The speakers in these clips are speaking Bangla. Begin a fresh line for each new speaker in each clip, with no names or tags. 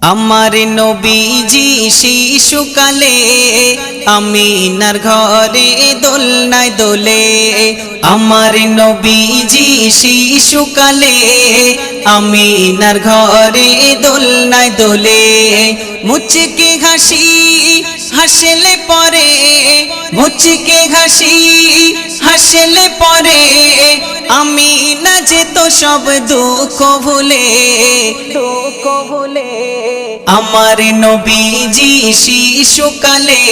আমার নবীজি শিশুকালে আমিনার ঘরে দোলনায় দোলে। আমার নবীজি শিশুকালে আমিনার ঘরে দোলনায় দোলে। মুচকে হাসি হাসলে পরে, মুচকে হাসি হাসলে পরে আমি না যেত সব দুঃখ ভুলে। দুঃখ ভুলে। আমার নবীজি শিশুকালে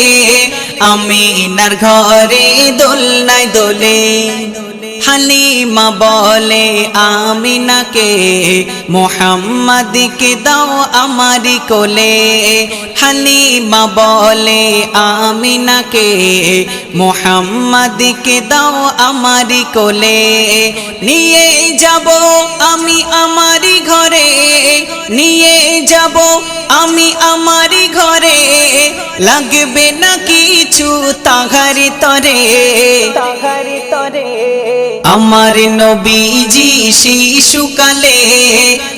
আমি নার ঘরে দোলনায় দোলে। হালিমা বলে, আমিনাকে মোহাম্মদকে দাও আমারি কোলে। হালিমা বলে, আমিনাকে মোহাম্মদকে দাও আমারি কোলে। নিয়ে যাব আমি আমারি যাব আমি আমারি ঘরে। লাগবে না কিছু তাহারি তরে। তাহারি তরে। আমার নবীজি শিশুকালে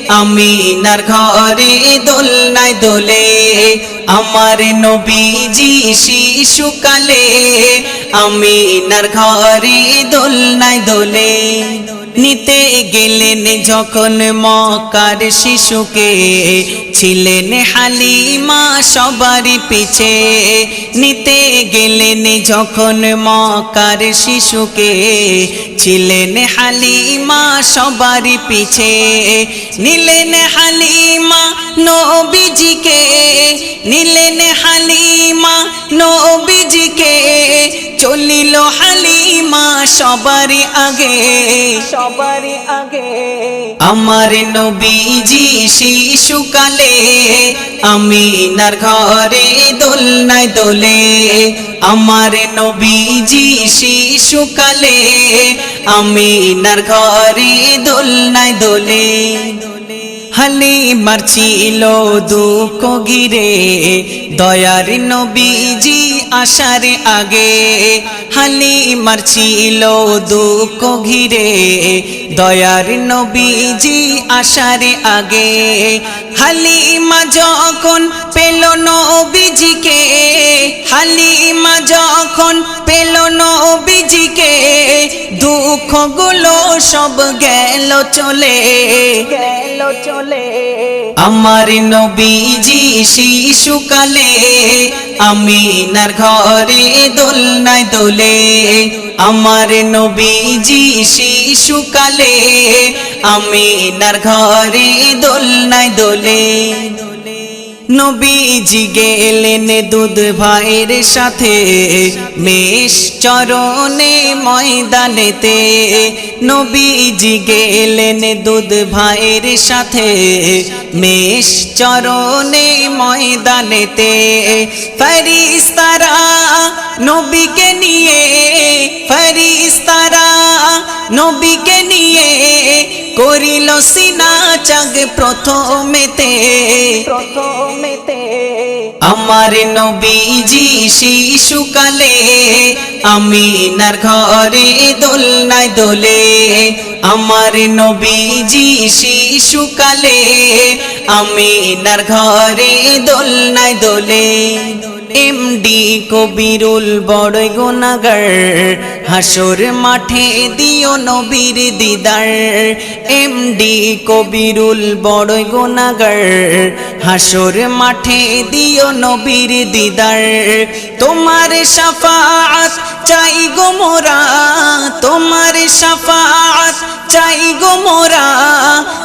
আমি নার ঘরে দোলনায় দোলে। আমার নবীজি শিশুকালে আমি নার ঘরে দোলনায় দোলে। নিতে গেলেন যখন মকার শিশুকে ছিলেন হালিমা সবারই পিছে। নিতে গেলেন যখন মকার শিশুকে ছিলেন হালিমা সবারই পিছে। নিলেন হালিমা নবীজিকে, নিলেন হালিমা নবীজিকে, চলিল হালিমা সবারই আগে। সবারই আগে। আমার নবীজি শিশুকালে আমি নার ঘরে দোলনায় দোলে। আমার নবীজি শিশুকালে আমি নার ঘরে দোলনায় দোলে। হালিমার ছিল দুঃখ ঘিরে। দয়ার নবীজি আসার আগে হালিমার ছিল দুঃখ ঘিরে। দয়ার নবীজি আসার আগে হালিমা যখন পেল নবীজিকে হালিমা যখন পেল নবীজিকে, দুঃখগুলো সব গেল চলে। গেল চলে। আমার নবীজি শিশুকালে আমি নার ঘরে দোলনায় দোলে। আমার নবীজি শিশুকালে আমি নার ঘরে দোলনায় দোলে। নবীজি গেলেন দুধ ভাইয়ের সাথে। মেষ চরণে ময়দানেতে নবীজি গেলেন দুধ ভাইয়ের সাথে। মেষ চরণে ময়দানেতে ফরিস্তারা নবীকে নিয়ে, ফরিস্তারা নবীকে নিয়ে করিল সিনা চাগ প্রথমেতে। প্রথমেতে। আমার নবীজি শিশুকালে আমি নার ঘরে দোলনায় দোলে। আমার নবীজি শিশুকালে আমি নার ঘরে দোলনায় দোলে। এমডি কবিরুল বড় গোনাগার হাসর মাঠে দিও নবীর দিদার। এমডি কবিরুল বড় গোনাগার হাসর মাঠে দিও নবীর দিদার। তোমার সাফাত চাই গো মোরা তোমার সাফাত চাই গো মোরা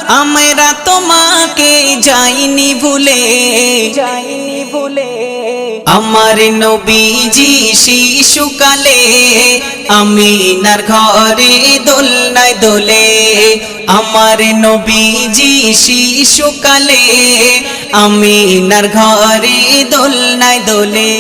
আমরা তোমাকে যাইনি ভুলে। যাইনি ভুলে। আমার নবীজি শিশুকালে আমি নার ঘরে দোলনায় দোলে। আমার নবীজি শিশুকালে আমি নার ঘরে দোলনায় দোলে।